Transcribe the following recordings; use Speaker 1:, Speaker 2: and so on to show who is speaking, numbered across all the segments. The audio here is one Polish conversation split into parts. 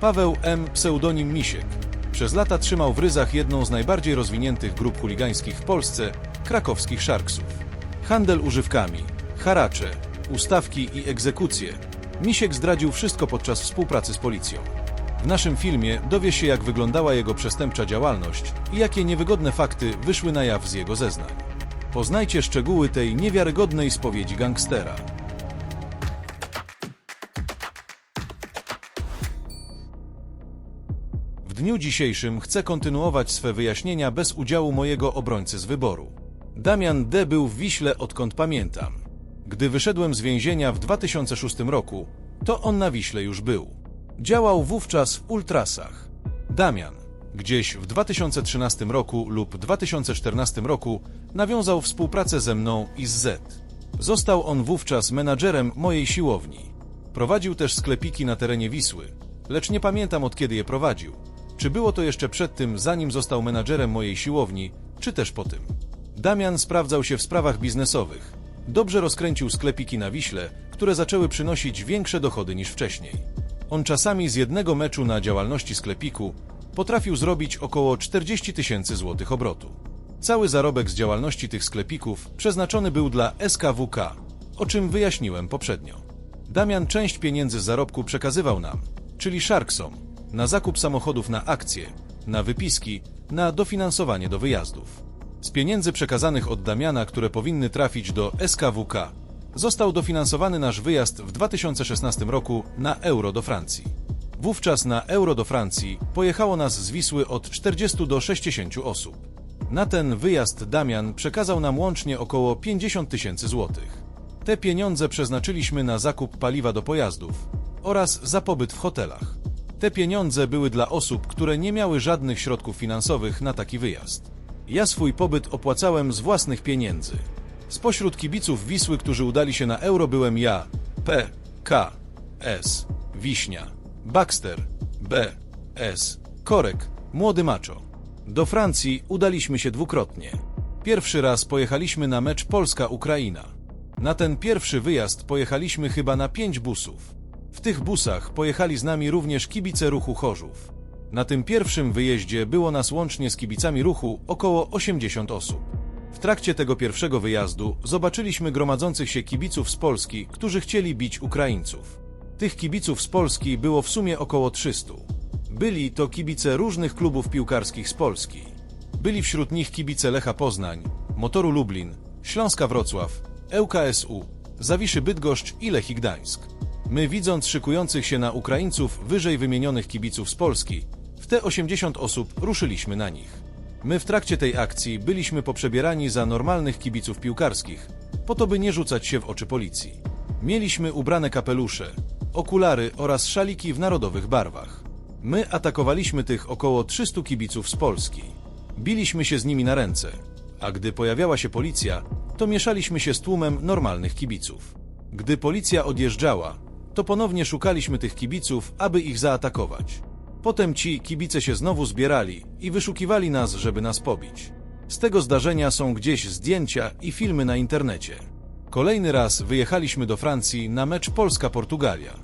Speaker 1: Paweł M., pseudonim Misiek. Przez lata trzymał w ryzach jedną z najbardziej rozwiniętych grup chuligańskich w Polsce krakowskich Sharksów. Handel używkami, haracze, ustawki i egzekucje. Misiek zdradził wszystko podczas współpracy z policją. W naszym filmie dowie się, jak wyglądała jego przestępcza działalność i jakie niewygodne fakty wyszły na jaw z jego zeznań. Poznajcie szczegóły tej niewiarygodnej spowiedzi gangstera. Dniu dzisiejszym chcę kontynuować swe wyjaśnienia bez udziału mojego obrońcy z wyboru. Damian D. był w Wiśle odkąd pamiętam. Gdy wyszedłem z więzienia w 2006 roku, to on na Wiśle już był. Działał wówczas w Ultrasach. Damian, gdzieś w 2013 roku lub 2014 roku, nawiązał współpracę ze mną i z Z. Został on wówczas menadżerem mojej siłowni. Prowadził też sklepiki na terenie Wisły, lecz nie pamiętam od kiedy je prowadził. Czy było to jeszcze przed tym, zanim został menadżerem mojej siłowni, czy też po tym. Damian sprawdzał się w sprawach biznesowych. Dobrze rozkręcił sklepiki na Wiśle, które zaczęły przynosić większe dochody niż wcześniej. On czasami z jednego meczu na działalności sklepiku potrafił zrobić około 40 tysięcy złotych obrotu. Cały zarobek z działalności tych sklepików przeznaczony był dla SKWK, o czym wyjaśniłem poprzednio. Damian część pieniędzy z zarobku przekazywał nam, czyli Sharksom, na zakup samochodów na akcje, na wypiski, na dofinansowanie do wyjazdów. Z pieniędzy przekazanych od Damiana, które powinny trafić do SKWK, został dofinansowany nasz wyjazd w 2016 roku na euro do Francji. Wówczas na euro do Francji pojechało nas z Wisły od 40 do 60 osób. Na ten wyjazd Damian przekazał nam łącznie około 50 tysięcy złotych. Te pieniądze przeznaczyliśmy na zakup paliwa do pojazdów oraz za pobyt w hotelach. Te pieniądze były dla osób, które nie miały żadnych środków finansowych na taki wyjazd. Ja swój pobyt opłacałem z własnych pieniędzy. Spośród kibiców Wisły, którzy udali się na euro, byłem ja, P, K, S, Wiśnia, Baxter, B, S, Korek, Młody Macho. Do Francji udaliśmy się dwukrotnie. Pierwszy raz pojechaliśmy na mecz Polska-Ukraina. Na ten pierwszy wyjazd pojechaliśmy chyba na pięć busów. W tych busach pojechali z nami również kibice ruchu Chorzów. Na tym pierwszym wyjeździe było nas łącznie z kibicami ruchu około 80 osób. W trakcie tego pierwszego wyjazdu zobaczyliśmy gromadzących się kibiców z Polski, którzy chcieli bić Ukraińców. Tych kibiców z Polski było w sumie około 300. Byli to kibice różnych klubów piłkarskich z Polski. Byli wśród nich kibice Lecha Poznań, Motoru Lublin, Śląska Wrocław, ŁKSU, Zawiszy Bydgoszcz i Lechii Gdańsk. My widząc szykujących się na Ukraińców wyżej wymienionych kibiców z Polski, w te 80 osób ruszyliśmy na nich. My w trakcie tej akcji byliśmy poprzebierani za normalnych kibiców piłkarskich, po to by nie rzucać się w oczy policji. Mieliśmy ubrane kapelusze, okulary oraz szaliki w narodowych barwach. My atakowaliśmy tych około 300 kibiców z Polski. Biliśmy się z nimi na ręce, a gdy pojawiała się policja, to mieszaliśmy się z tłumem normalnych kibiców. Gdy policja odjeżdżała, to ponownie szukaliśmy tych kibiców, aby ich zaatakować. Potem ci kibice się znowu zbierali i wyszukiwali nas, żeby nas pobić. Z tego zdarzenia są gdzieś zdjęcia i filmy na internecie. Kolejny raz wyjechaliśmy do Francji na mecz Polska-Portugalia.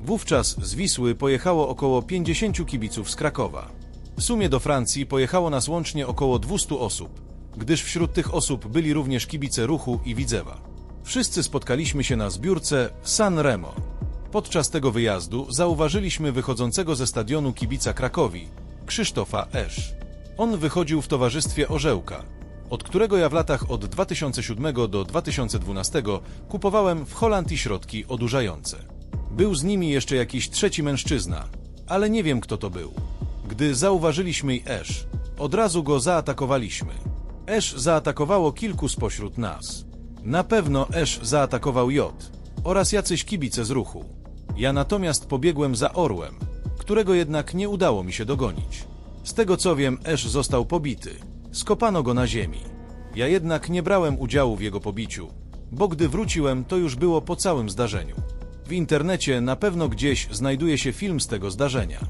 Speaker 1: Wówczas z Wisły pojechało około 50 kibiców z Krakowa. W sumie do Francji pojechało nas łącznie około 200 osób, gdyż wśród tych osób byli również kibice ruchu i Widzewa. Wszyscy spotkaliśmy się na zbiórce San Remo. Podczas tego wyjazdu zauważyliśmy wychodzącego ze stadionu kibica Krakowi, Krzysztofa Esz. On wychodził w towarzystwie Orzełka, od którego ja w latach od 2007 do 2012 kupowałem w Holandii środki odurzające. Był z nimi jeszcze jakiś trzeci mężczyzna, ale nie wiem kto to był. Gdy zauważyliśmy Esz, od razu go zaatakowaliśmy. Esz zaatakowało kilku spośród nas. Na pewno Esz zaatakował J oraz jacyś kibice z ruchu. Ja natomiast pobiegłem za orłem, którego jednak nie udało mi się dogonić. Z tego co wiem, Esz został pobity. Skopano go na ziemi. Ja jednak nie brałem udziału w jego pobiciu, bo gdy wróciłem, to już było po całym zdarzeniu. W internecie na pewno gdzieś znajduje się film z tego zdarzenia.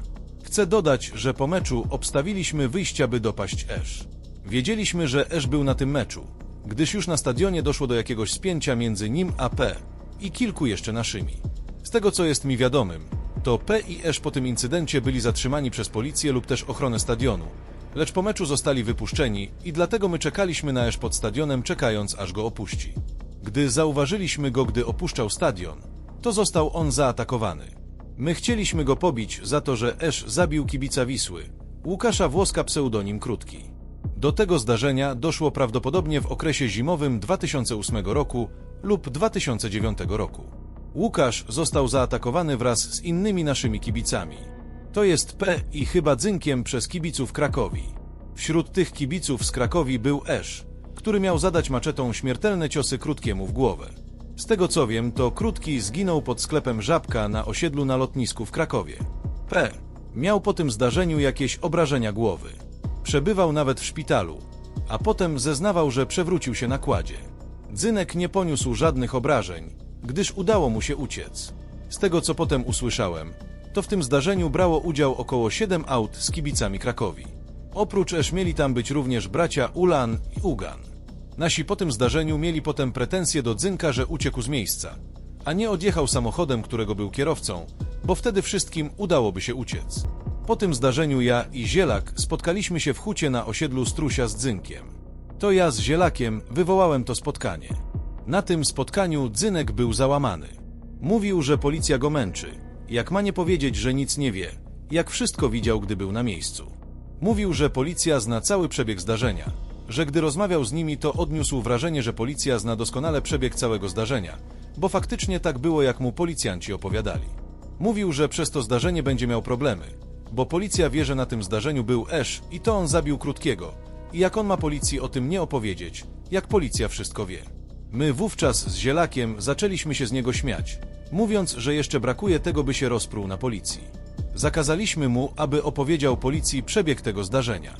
Speaker 1: Chcę dodać, że po meczu obstawiliśmy wyjścia, by dopaść Esz. Wiedzieliśmy, że Esz był na tym meczu, gdyż już na stadionie doszło do jakiegoś spięcia między nim a P i kilku jeszcze naszymi. Z tego co jest mi wiadomym, to P i Esz po tym incydencie byli zatrzymani przez policję lub też ochronę stadionu. Lecz po meczu zostali wypuszczeni i dlatego my czekaliśmy na Esz pod stadionem, czekając aż go opuści. Gdy zauważyliśmy go, gdy opuszczał stadion, to został on zaatakowany. My chcieliśmy go pobić za to, że Esz zabił kibica Wisły, Łukasza Włoska pseudonim Krótki. Do tego zdarzenia doszło prawdopodobnie w okresie zimowym 2008 roku lub 2009 roku. Łukasz został zaatakowany wraz z innymi naszymi kibicami. To jest P i chyba dzynkiem przez kibiców Krakowi. Wśród tych kibiców z Krakowi był Esz, który miał zadać maczetą śmiertelne ciosy Krótkiemu w głowę. Z tego co wiem, to Krótki zginął pod sklepem Żabka na osiedlu na lotnisku w Krakowie. P. Miał po tym zdarzeniu jakieś obrażenia głowy. Przebywał nawet w szpitalu, a potem zeznawał, że przewrócił się na kładzie. Dzynek nie poniósł żadnych obrażeń, gdyż udało mu się uciec. Z tego co potem usłyszałem, to w tym zdarzeniu brało udział około 7 aut z kibicami Krakowi. Oprócz Esz mieli tam być również bracia Ulan i Ugan. Nasi po tym zdarzeniu mieli potem pretensje do Dzynka, że uciekł z miejsca, a nie odjechał samochodem, którego był kierowcą, bo wtedy wszystkim udałoby się uciec. Po tym zdarzeniu ja i Zielak spotkaliśmy się w hucie na osiedlu Strusia z Dzynkiem. To ja z Zielakiem wywołałem to spotkanie. Na tym spotkaniu Dzynek był załamany. Mówił, że policja go męczy. Jak ma nie powiedzieć, że nic nie wie. Jak wszystko widział, gdy był na miejscu. Mówił, że policja zna cały przebieg zdarzenia. Że gdy rozmawiał z nimi, to odniósł wrażenie, że policja zna doskonale przebieg całego zdarzenia. Bo faktycznie tak było, jak mu policjanci opowiadali. Mówił, że przez to zdarzenie będzie miał problemy. Bo policja wie, że na tym zdarzeniu był Esz i to on zabił Krótkiego. I jak on ma policji o tym nie opowiedzieć, jak policja wszystko wie. My wówczas z Zielakiem zaczęliśmy się z niego śmiać, mówiąc, że jeszcze brakuje tego, by się rozpruł na policji. Zakazaliśmy mu, aby opowiedział policji przebieg tego zdarzenia.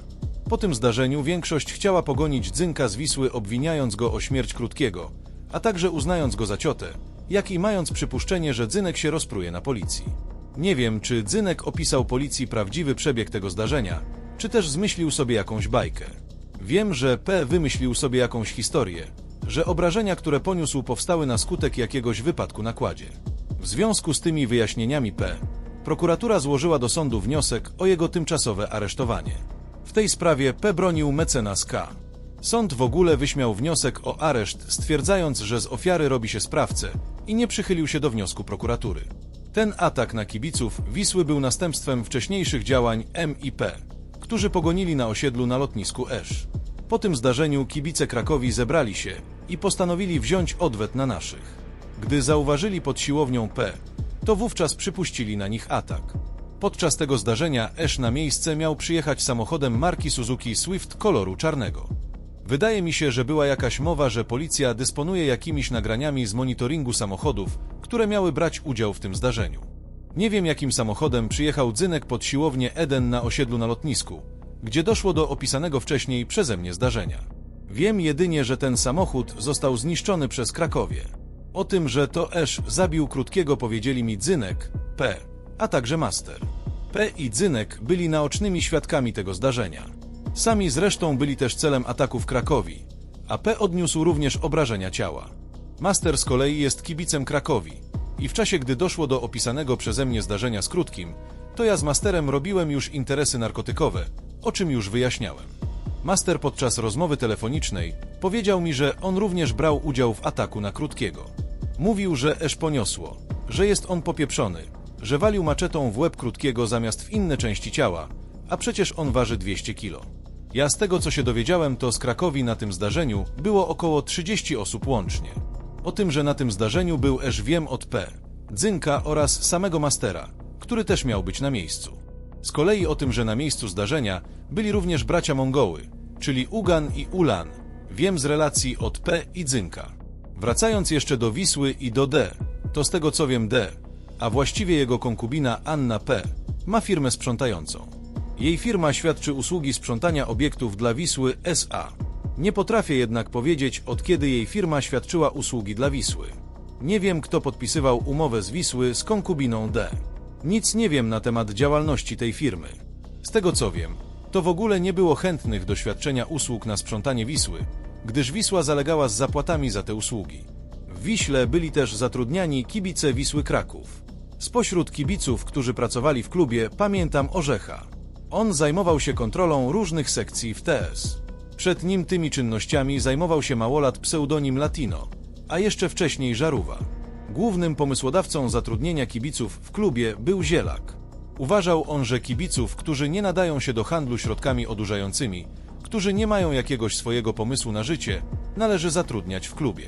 Speaker 1: Po tym zdarzeniu większość chciała pogonić Dzynka z Wisły, obwiniając go o śmierć Krótkiego, a także uznając go za ciotę, jak i mając przypuszczenie, że Dzynek się rozpruje na policji. Nie wiem, czy Dzynek opisał policji prawdziwy przebieg tego zdarzenia, czy też zmyślił sobie jakąś bajkę. Wiem, że P wymyślił sobie jakąś historię, że obrażenia, które poniósł, powstały na skutek jakiegoś wypadku na kładzie. W związku z tymi wyjaśnieniami P, prokuratura złożyła do sądu wniosek o jego tymczasowe aresztowanie. W tej sprawie P bronił mecenas K. Sąd w ogóle wyśmiał wniosek o areszt, stwierdzając, że z ofiary robi się sprawcę i nie przychylił się do wniosku prokuratury. Ten atak na kibiców Wisły był następstwem wcześniejszych działań M i P, którzy pogonili na osiedlu na lotnisku Esz. Po tym zdarzeniu kibice Krakowi zebrali się i postanowili wziąć odwet na naszych. Gdy zauważyli pod siłownią P, to wówczas przypuścili na nich atak. Podczas tego zdarzenia Esz na miejsce miał przyjechać samochodem marki Suzuki Swift koloru czarnego. Wydaje mi się, że była jakaś mowa, że policja dysponuje jakimiś nagraniami z monitoringu samochodów, które miały brać udział w tym zdarzeniu. Nie wiem jakim samochodem przyjechał Dzynek pod siłownię Eden na osiedlu na lotnisku, gdzie doszło do opisanego wcześniej przeze mnie zdarzenia. Wiem jedynie, że ten samochód został zniszczony przez Krakowie. O tym, że to Esz zabił Krótkiego powiedzieli mi Dzynek, P, a także Master. P i Dzynek byli naocznymi świadkami tego zdarzenia. Sami zresztą byli też celem ataku w Krakowi, a P odniósł również obrażenia ciała. Master z kolei jest kibicem Krakowi i w czasie, gdy doszło do opisanego przeze mnie zdarzenia z Krótkim, to ja z Masterem robiłem już interesy narkotykowe, o czym już wyjaśniałem. Master podczas rozmowy telefonicznej powiedział mi, że on również brał udział w ataku na Krótkiego. Mówił, że esz poniosło, że jest on popieprzony, że walił maczetą w łeb Krótkiego zamiast w inne części ciała, a przecież on waży 200 kilo. Ja z tego co się dowiedziałem, to z Krakowi na tym zdarzeniu było około 30 osób łącznie. O tym, że na tym zdarzeniu był esz wiem od P, Dzynka oraz samego Mastera, który też miał być na miejscu. Z kolei o tym, że na miejscu zdarzenia byli również bracia Mongoły, czyli Ugan i Ulan. Wiem z relacji od P i Dzynka. Wracając jeszcze do Wisły i do D, to z tego co wiem D, a właściwie jego konkubina Anna P, ma firmę sprzątającą. Jej firma świadczy usługi sprzątania obiektów dla Wisły SA. Nie potrafię jednak powiedzieć, od kiedy jej firma świadczyła usługi dla Wisły. Nie wiem, kto podpisywał umowę z Wisły z konkubiną D. Nic nie wiem na temat działalności tej firmy. Z tego co wiem, to w ogóle nie było chętnych do świadczenia usług na sprzątanie Wisły, gdyż Wisła zalegała z zapłatami za te usługi. W Wiśle byli też zatrudniani kibice Wisły Kraków. Spośród kibiców, którzy pracowali w klubie, pamiętam Orzecha. On zajmował się kontrolą różnych sekcji w TS. Przed nim tymi czynnościami zajmował się małolat pseudonim Latino, a jeszcze wcześniej Żarówa. Głównym pomysłodawcą zatrudnienia kibiców w klubie był Zielak. Uważał on, że kibiców, którzy nie nadają się do handlu środkami odurzającymi, którzy nie mają jakiegoś swojego pomysłu na życie, należy zatrudniać w klubie.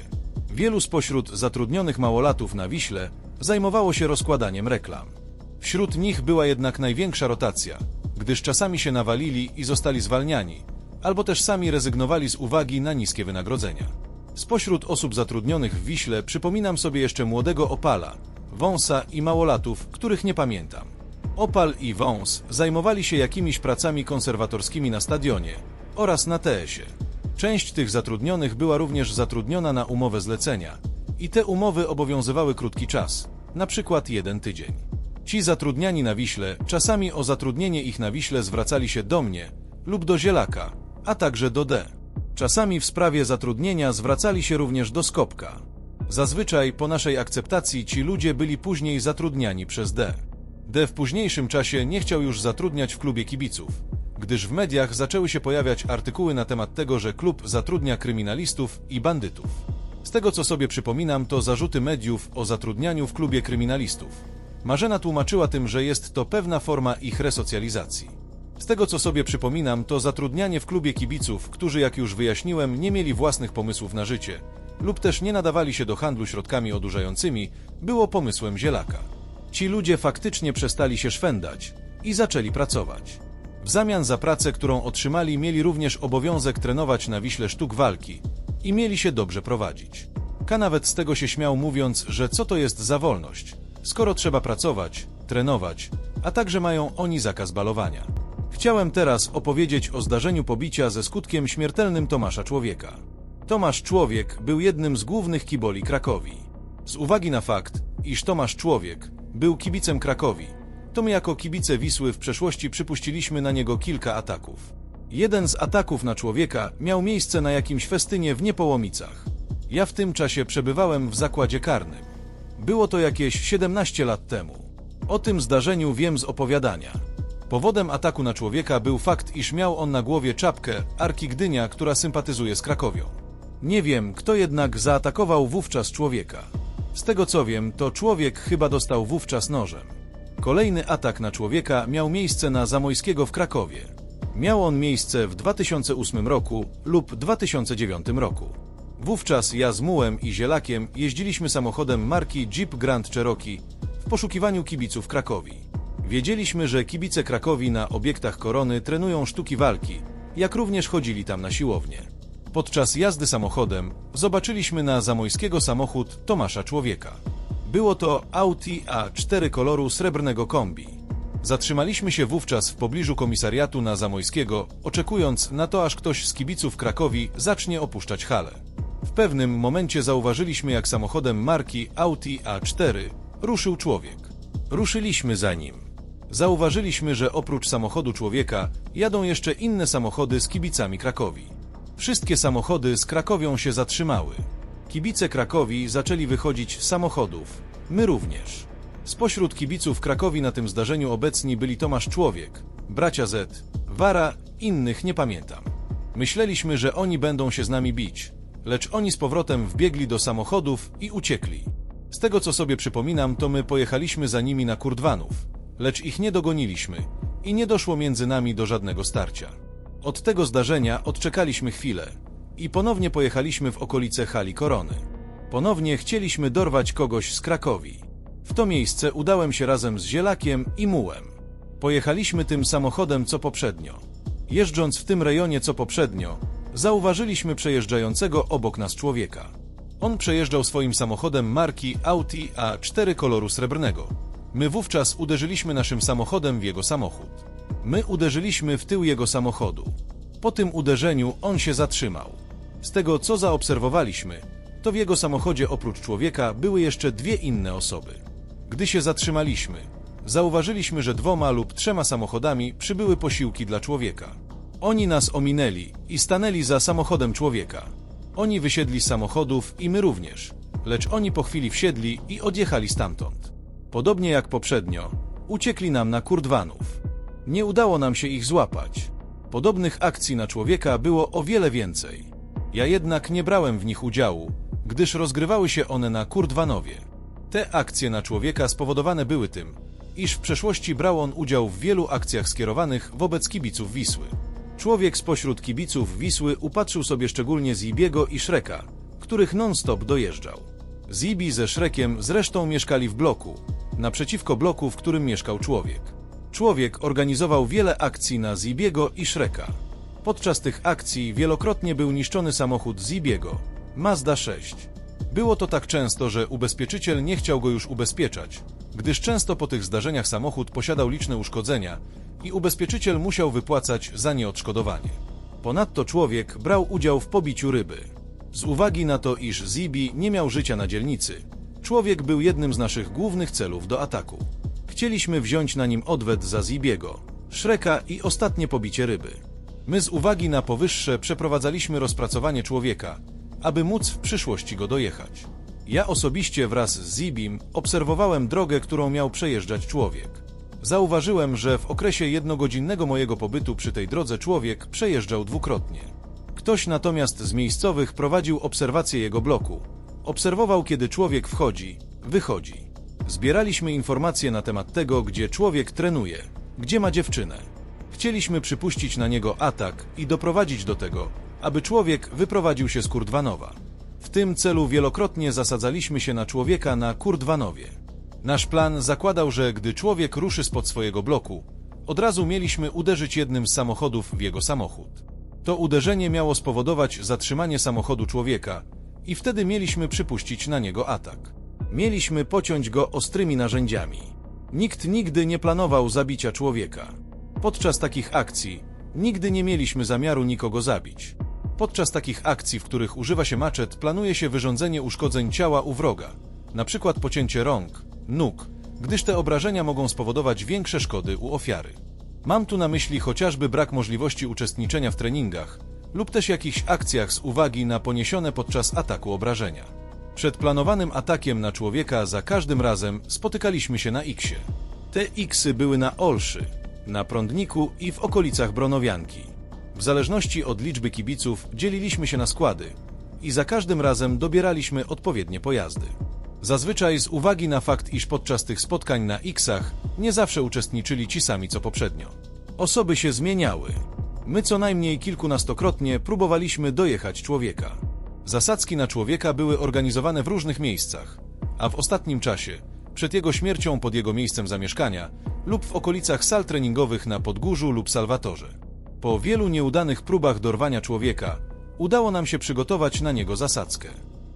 Speaker 1: Wielu spośród zatrudnionych małolatów na Wiśle zajmowało się rozkładaniem reklam. Wśród nich była jednak największa rotacja, gdyż czasami się nawalili i zostali zwalniani, albo też sami rezygnowali z uwagi na niskie wynagrodzenia. Spośród osób zatrudnionych w Wiśle przypominam sobie jeszcze młodego Opala, Wąsa i małolatów, których nie pamiętam. Opal i Wąs zajmowali się jakimiś pracami konserwatorskimi na stadionie oraz na TS-ie. Część tych zatrudnionych była również zatrudniona na umowę zlecenia i te umowy obowiązywały krótki czas, na przykład jeden tydzień. Ci zatrudniani na Wiśle czasami o zatrudnienie ich na Wiśle zwracali się do mnie lub do Zielaka, a także do D. Czasami w sprawie zatrudnienia zwracali się również do Skopka. Zazwyczaj po naszej akceptacji ci ludzie byli później zatrudniani przez D. D w późniejszym czasie nie chciał już zatrudniać w klubie kibiców, gdyż w mediach zaczęły się pojawiać artykuły na temat tego, że klub zatrudnia kryminalistów i bandytów. Z tego co sobie przypominam, to zarzuty mediów o zatrudnianiu w klubie kryminalistów. Marzena tłumaczyła tym, że jest to pewna forma ich resocjalizacji. Z tego co sobie przypominam, to zatrudnianie w klubie kibiców, którzy jak już wyjaśniłem, nie mieli własnych pomysłów na życie lub też nie nadawali się do handlu środkami odurzającymi, było pomysłem Zielaka. Ci ludzie faktycznie przestali się szwendać i zaczęli pracować. W zamian za pracę, którą otrzymali, mieli również obowiązek trenować na Wiśle sztuk walki i mieli się dobrze prowadzić. K nawet z tego się śmiał, mówiąc, że co to jest za wolność, skoro trzeba pracować, trenować, a także mają oni zakaz balowania. Chciałem teraz opowiedzieć o zdarzeniu pobicia ze skutkiem śmiertelnym Tomasza Człowieka. Tomasz Człowiek był jednym z głównych kiboli Krakowi. Z uwagi na fakt, iż Tomasz Człowiek był kibicem Krakowi, to my jako kibice Wisły w przeszłości przypuściliśmy na niego kilka ataków. Jeden z ataków na człowieka miał miejsce na jakimś festynie w Niepołomicach. Ja w tym czasie przebywałem w zakładzie karnym. Było to jakieś 17 lat temu. O tym zdarzeniu wiem z opowiadania. Powodem ataku na człowieka był fakt, iż miał on na głowie czapkę Arki Gdynia, która sympatyzuje z Krakowią. Nie wiem, kto jednak zaatakował wówczas człowieka. Z tego co wiem, to człowiek chyba dostał wówczas nożem. Kolejny atak na człowieka miał miejsce na Zamojskiego w Krakowie. Miał on miejsce w 2008 roku lub 2009 roku. Wówczas ja z Mułem i Zielakiem jeździliśmy samochodem marki Jeep Grand Cherokee w poszukiwaniu kibiców Krakowi. Wiedzieliśmy, że kibice Krakowi na obiektach korony trenują sztuki walki, jak również chodzili tam na siłownię. Podczas jazdy samochodem zobaczyliśmy na Zamojskiego samochód Tomasza Człowieka. Było to Audi A4 koloru srebrnego kombi. Zatrzymaliśmy się wówczas w pobliżu komisariatu na Zamojskiego, oczekując na to, aż ktoś z kibiców Krakowi zacznie opuszczać halę. W pewnym momencie zauważyliśmy, jak samochodem marki Audi A4 ruszył człowiek. Ruszyliśmy za nim. Zauważyliśmy, że oprócz samochodu człowieka jadą jeszcze inne samochody z kibicami Krakowi. Wszystkie samochody z Krakowią się zatrzymały. Kibice Krakowi zaczęli wychodzić z samochodów. My również. Spośród kibiców Krakowi na tym zdarzeniu obecni byli Tomasz Człowiek, bracia Z, Wara, innych nie pamiętam. Myśleliśmy, że oni będą się z nami bić, lecz oni z powrotem wbiegli do samochodów i uciekli. Z tego co sobie przypominam, to my pojechaliśmy za nimi na kurdwanów, lecz ich nie dogoniliśmy i nie doszło między nami do żadnego starcia. Od tego zdarzenia odczekaliśmy chwilę i ponownie pojechaliśmy w okolice hali Korony. Ponownie chcieliśmy dorwać kogoś z Krakowi. W to miejsce udałem się razem z Zielakiem i Mułem. Pojechaliśmy tym samochodem co poprzednio. Jeżdżąc w tym rejonie co poprzednio, zauważyliśmy przejeżdżającego obok nas człowieka. On przejeżdżał swoim samochodem marki Audi A4 koloru srebrnego. My wówczas uderzyliśmy naszym samochodem w jego samochód. My uderzyliśmy w tył jego samochodu. Po tym uderzeniu on się zatrzymał. Z tego co zaobserwowaliśmy, to w jego samochodzie oprócz człowieka były jeszcze dwie inne osoby. Gdy się zatrzymaliśmy, zauważyliśmy, że dwoma lub trzema samochodami przybyły posiłki dla człowieka. Oni nas ominęli i stanęli za samochodem człowieka. Oni wysiedli z samochodów i my również, lecz oni po chwili wsiedli i odjechali stamtąd. Podobnie jak poprzednio, uciekli nam na kurdwanów. Nie udało nam się ich złapać. Podobnych akcji na człowieka było o wiele więcej. Ja jednak nie brałem w nich udziału, gdyż rozgrywały się one na Kurdwanowie. Te akcje na człowieka spowodowane były tym, iż w przeszłości brał on udział w wielu akcjach skierowanych wobec kibiców Wisły. Człowiek spośród kibiców Wisły upatrzył sobie szczególnie Zibiego i Szreka, których non-stop dojeżdżał. Zibi ze Szrekiem zresztą mieszkali w bloku, naprzeciwko bloku, w którym mieszkał człowiek. Człowiek organizował wiele akcji na Zibiego i Szreka. Podczas tych akcji wielokrotnie był niszczony samochód Zibiego, Mazda 6. Było to tak często, że ubezpieczyciel nie chciał go już ubezpieczać, gdyż często po tych zdarzeniach samochód posiadał liczne uszkodzenia i ubezpieczyciel musiał wypłacać za nie odszkodowanie. Ponadto człowiek brał udział w pobiciu ryby. Z uwagi na to, iż Zibi nie miał życia na dzielnicy, człowiek był jednym z naszych głównych celów do ataku. Chcieliśmy wziąć na nim odwet za Zibiego, Szreka i ostatnie pobicie ryby. My z uwagi na powyższe przeprowadzaliśmy rozpracowanie człowieka, aby móc w przyszłości go dojechać. Ja osobiście wraz z Zibim obserwowałem drogę, którą miał przejeżdżać człowiek. Zauważyłem, że w okresie jednogodzinnego mojego pobytu przy tej drodze człowiek przejeżdżał dwukrotnie. Ktoś natomiast z miejscowych prowadził obserwację jego bloku. Obserwował, kiedy człowiek wchodzi, wychodzi. Zbieraliśmy informacje na temat tego, gdzie człowiek trenuje, gdzie ma dziewczynę. Chcieliśmy przypuścić na niego atak i doprowadzić do tego, aby człowiek wyprowadził się z Kurdwanowa. W tym celu wielokrotnie zasadzaliśmy się na człowieka na Kurdwanowie. Nasz plan zakładał, że gdy człowiek ruszy spod swojego bloku, od razu mieliśmy uderzyć jednym z samochodów w jego samochód. To uderzenie miało spowodować zatrzymanie samochodu człowieka i wtedy mieliśmy przypuścić na niego atak. Mieliśmy pociąć go ostrymi narzędziami. Nikt nigdy nie planował zabicia człowieka. Podczas takich akcji nigdy nie mieliśmy zamiaru nikogo zabić. Podczas takich akcji, w których używa się maczet, planuje się wyrządzenie uszkodzeń ciała u wroga, przykład pocięcie rąk, nóg, gdyż te obrażenia mogą spowodować większe szkody u ofiary. Mam tu na myśli chociażby brak możliwości uczestniczenia w treningach lub też jakichś akcjach z uwagi na poniesione podczas ataku obrażenia. Przed planowanym atakiem na człowieka za każdym razem spotykaliśmy się na X-ie. Te X-y były na Olszy, na Prądniku i w okolicach Bronowianki. W zależności od liczby kibiców dzieliliśmy się na składy i za każdym razem dobieraliśmy odpowiednie pojazdy. Zazwyczaj z uwagi na fakt, iż podczas tych spotkań na X-ach nie zawsze uczestniczyli ci sami co poprzednio. Osoby się zmieniały. My co najmniej kilkunastokrotnie próbowaliśmy dojechać człowieka. Zasadzki na człowieka były organizowane w różnych miejscach, a w ostatnim czasie, przed jego śmiercią pod jego miejscem zamieszkania lub w okolicach sal treningowych na Podgórzu lub Salwatorze. Po wielu nieudanych próbach dorwania człowieka, udało nam się przygotować na niego zasadzkę.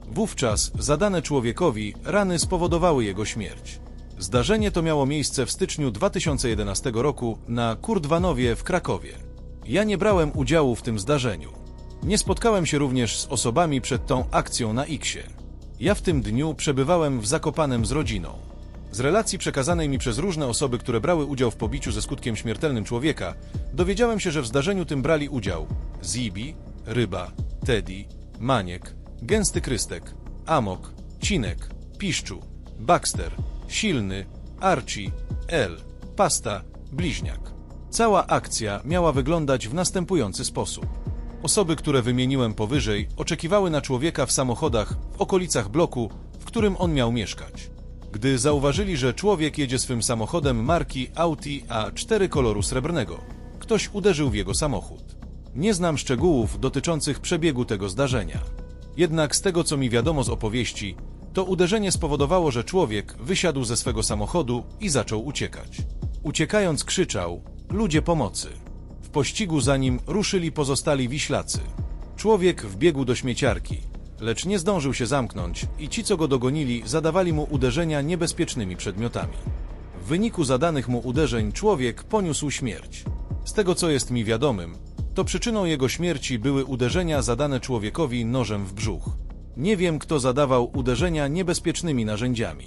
Speaker 1: Wówczas zadane człowiekowi rany spowodowały jego śmierć. Zdarzenie to miało miejsce w styczniu 2011 roku na Kurdwanowie w Krakowie. Ja nie brałem udziału w tym zdarzeniu. Nie spotkałem się również z osobami przed tą akcją na X-ie. Ja w tym dniu przebywałem w Zakopanem z rodziną. Z relacji przekazanej mi przez różne osoby, które brały udział w pobiciu ze skutkiem śmiertelnym człowieka, dowiedziałem się, że w zdarzeniu tym brali udział Zibi, Ryba, Teddy, Maniek, Gęsty Krystek, Amok, Cinek, Piszczu, Baxter, Silny, Archie, El, Pasta, Bliźniak. Cała akcja miała wyglądać w następujący sposób. Osoby, które wymieniłem powyżej, oczekiwały na człowieka w samochodach w okolicach bloku, w którym on miał mieszkać. Gdy zauważyli, że człowiek jedzie swym samochodem marki Audi A4 koloru srebrnego, ktoś uderzył w jego samochód. Nie znam szczegółów dotyczących przebiegu tego zdarzenia. Jednak z tego, co mi wiadomo z opowieści, to uderzenie spowodowało, że człowiek wysiadł ze swego samochodu i zaczął uciekać. Uciekając krzyczał: Ludzie pomocy! W pościgu za nim ruszyli pozostali wiślacy. Człowiek wbiegł do śmieciarki, lecz nie zdążył się zamknąć i ci, co go dogonili, zadawali mu uderzenia niebezpiecznymi przedmiotami. W wyniku zadanych mu uderzeń człowiek poniósł śmierć. Z tego, co jest mi wiadomym, to przyczyną jego śmierci były uderzenia zadane człowiekowi nożem w brzuch. Nie wiem, kto zadawał uderzenia niebezpiecznymi narzędziami.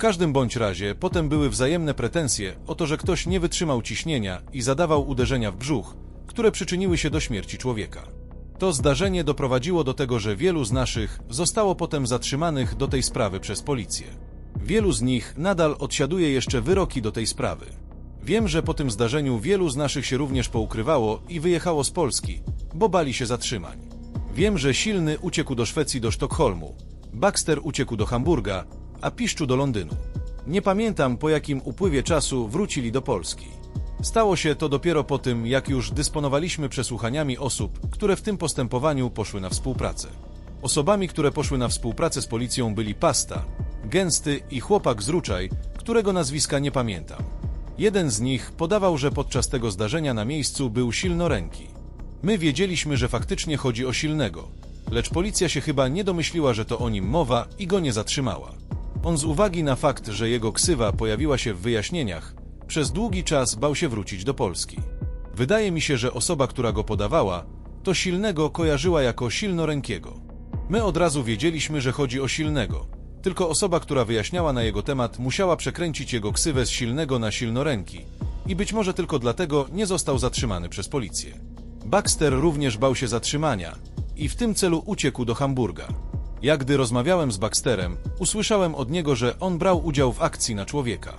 Speaker 1: Każdym bądź razie potem były wzajemne pretensje o to, że ktoś nie wytrzymał ciśnienia i zadawał uderzenia w brzuch, które przyczyniły się do śmierci człowieka. To zdarzenie doprowadziło do tego, że wielu z naszych zostało potem zatrzymanych do tej sprawy przez policję. Wielu z nich nadal odsiaduje jeszcze wyroki do tej sprawy. Wiem, że po tym zdarzeniu wielu z naszych się również poukrywało i wyjechało z Polski, bo bali się zatrzymań. Wiem, że Silny uciekł do Szwecji do Sztokholmu, Baxter uciekł do Hamburga, a Piszczu do Londynu. Nie pamiętam, po jakim upływie czasu wrócili do Polski. Stało się to dopiero po tym, jak już dysponowaliśmy przesłuchaniami osób, które w tym postępowaniu poszły na współpracę. Osobami, które poszły na współpracę z policją byli Pasta, Gęsty i chłopak z Ruczaj, którego nazwiska nie pamiętam. Jeden z nich podawał, że podczas tego zdarzenia na miejscu był silnoręki. My wiedzieliśmy, że faktycznie chodzi o silnego, lecz policja się chyba nie domyśliła, że to o nim mowa i go nie zatrzymała. On z uwagi na fakt, że jego ksywa pojawiła się w wyjaśnieniach, przez długi czas bał się wrócić do Polski. Wydaje mi się, że osoba, która go podawała, to silnego kojarzyła jako silnorękiego. My od razu wiedzieliśmy, że chodzi o silnego, tylko osoba, która wyjaśniała na jego temat, musiała przekręcić jego ksywę z silnego na silnoręki i być może tylko dlatego nie został zatrzymany przez policję. Baxter również bał się zatrzymania i w tym celu uciekł do Hamburga. Ja gdy rozmawiałem z Baxterem, usłyszałem od niego, że on brał udział w akcji na człowieka.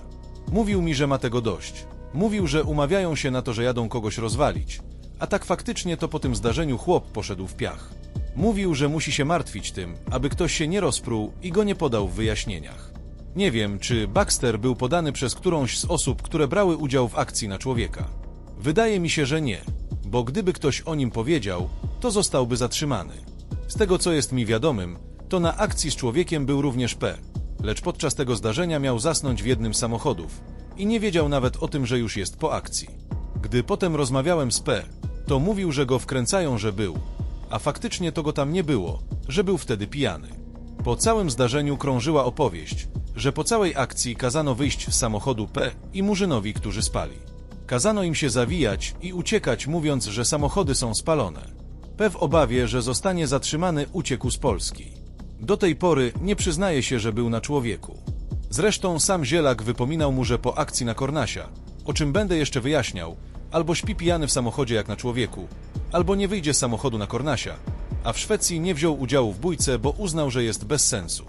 Speaker 1: Mówił mi, że ma tego dość. Mówił, że umawiają się na to, że jadą kogoś rozwalić. A tak faktycznie to po tym zdarzeniu chłop poszedł w piach. Mówił, że musi się martwić tym, aby ktoś się nie rozpruł i go nie podał w wyjaśnieniach. Nie wiem, czy Baxter był podany przez którąś z osób, które brały udział w akcji na człowieka. Wydaje mi się, że nie, bo gdyby ktoś o nim powiedział, to zostałby zatrzymany. Z tego co jest mi wiadomym, to na akcji z człowiekiem był również P, lecz podczas tego zdarzenia miał zasnąć w jednym z samochodów i nie wiedział nawet o tym, że już jest po akcji. Gdy potem rozmawiałem z P, to mówił, że go wkręcają, że był, a faktycznie to go tam nie było, że był wtedy pijany. Po całym zdarzeniu krążyła opowieść, że po całej akcji kazano wyjść z samochodu P i Murzynowi, którzy spali. Kazano im się zawijać i uciekać, mówiąc, że samochody są spalone. P w obawie, że zostanie zatrzymany, uciekł z Polski. Do tej pory nie przyznaje się, że był na człowieku. Zresztą sam Zielak wypominał mu, że po akcji na Kornasia, o czym będę jeszcze wyjaśniał, albo śpi pijany w samochodzie jak na człowieku, albo nie wyjdzie z samochodu na Kornasia, a w Szwecji nie wziął udziału w bójce, bo uznał, że jest bez sensu.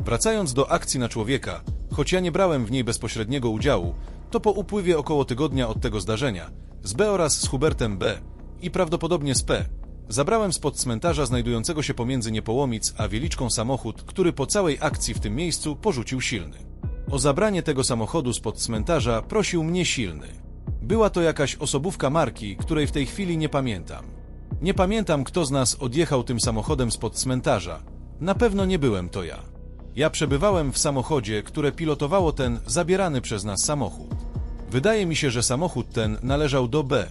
Speaker 1: Wracając do akcji na człowieka, choć ja nie brałem w niej bezpośredniego udziału, to po upływie około tygodnia od tego zdarzenia, z B oraz z Hubertem B i prawdopodobnie z P, zabrałem spod cmentarza znajdującego się pomiędzy Niepołomic a Wieliczką samochód, który po całej akcji w tym miejscu porzucił silny. O zabranie tego samochodu spod cmentarza prosił mnie silny. Była to jakaś osobówka marki, której w tej chwili nie pamiętam. Nie pamiętam, kto z nas odjechał tym samochodem spod cmentarza. Na pewno nie byłem to ja. Ja przebywałem w samochodzie, które pilotowało ten zabierany przez nas samochód. Wydaje mi się, że samochód ten należał do B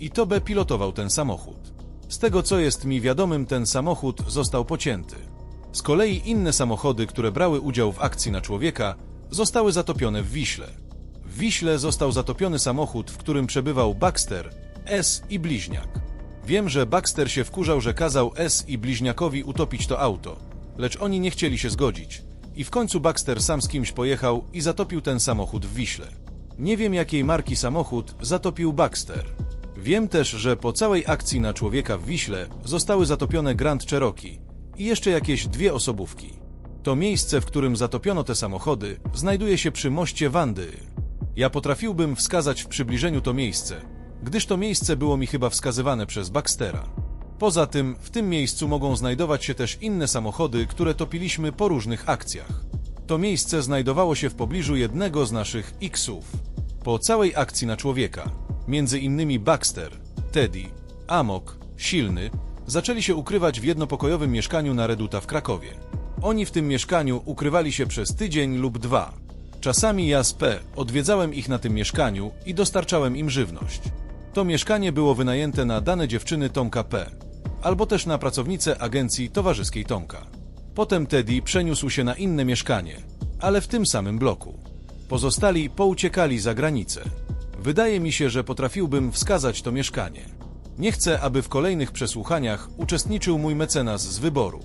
Speaker 1: i to B pilotował ten samochód. Z tego co jest mi wiadomym, ten samochód został pocięty. Z kolei inne samochody, które brały udział w akcji na człowieka, zostały zatopione w Wiśle. W Wiśle został zatopiony samochód, w którym przebywał Baxter, S i bliźniak. Wiem, że Baxter się wkurzał, że kazał S i bliźniakowi utopić to auto, lecz oni nie chcieli się zgodzić. I w końcu Baxter sam z kimś pojechał i zatopił ten samochód w Wiśle. Nie wiem jakiej marki samochód zatopił Baxter. Wiem też, że po całej akcji na człowieka w Wiśle zostały zatopione Grand Cherokee i jeszcze jakieś dwie osobówki. To miejsce, w którym zatopiono te samochody, znajduje się przy moście Wandy. Ja potrafiłbym wskazać w przybliżeniu to miejsce, gdyż to miejsce było mi chyba wskazywane przez Baxtera. Poza tym, w tym miejscu mogą znajdować się też inne samochody, które topiliśmy po różnych akcjach. To miejsce znajdowało się w pobliżu jednego z naszych X-ów. Po całej akcji na człowieka, między innymi Baxter, Teddy, Amok, Silny, zaczęli się ukrywać w jednopokojowym mieszkaniu na Reduta w Krakowie. Oni w tym mieszkaniu ukrywali się przez tydzień lub dwa. Czasami ja z P odwiedzałem ich na tym mieszkaniu i dostarczałem im żywność. To mieszkanie było wynajęte na dane dziewczyny Tomka P, albo też na pracownicę agencji towarzyskiej Tomka. Potem Teddy przeniósł się na inne mieszkanie, ale w tym samym bloku. Pozostali pouciekali za granicę. Wydaje mi się, że potrafiłbym wskazać to mieszkanie. Nie chcę, aby w kolejnych przesłuchaniach uczestniczył mój mecenas z wyboru.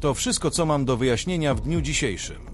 Speaker 1: To wszystko, co mam do wyjaśnienia w dniu dzisiejszym.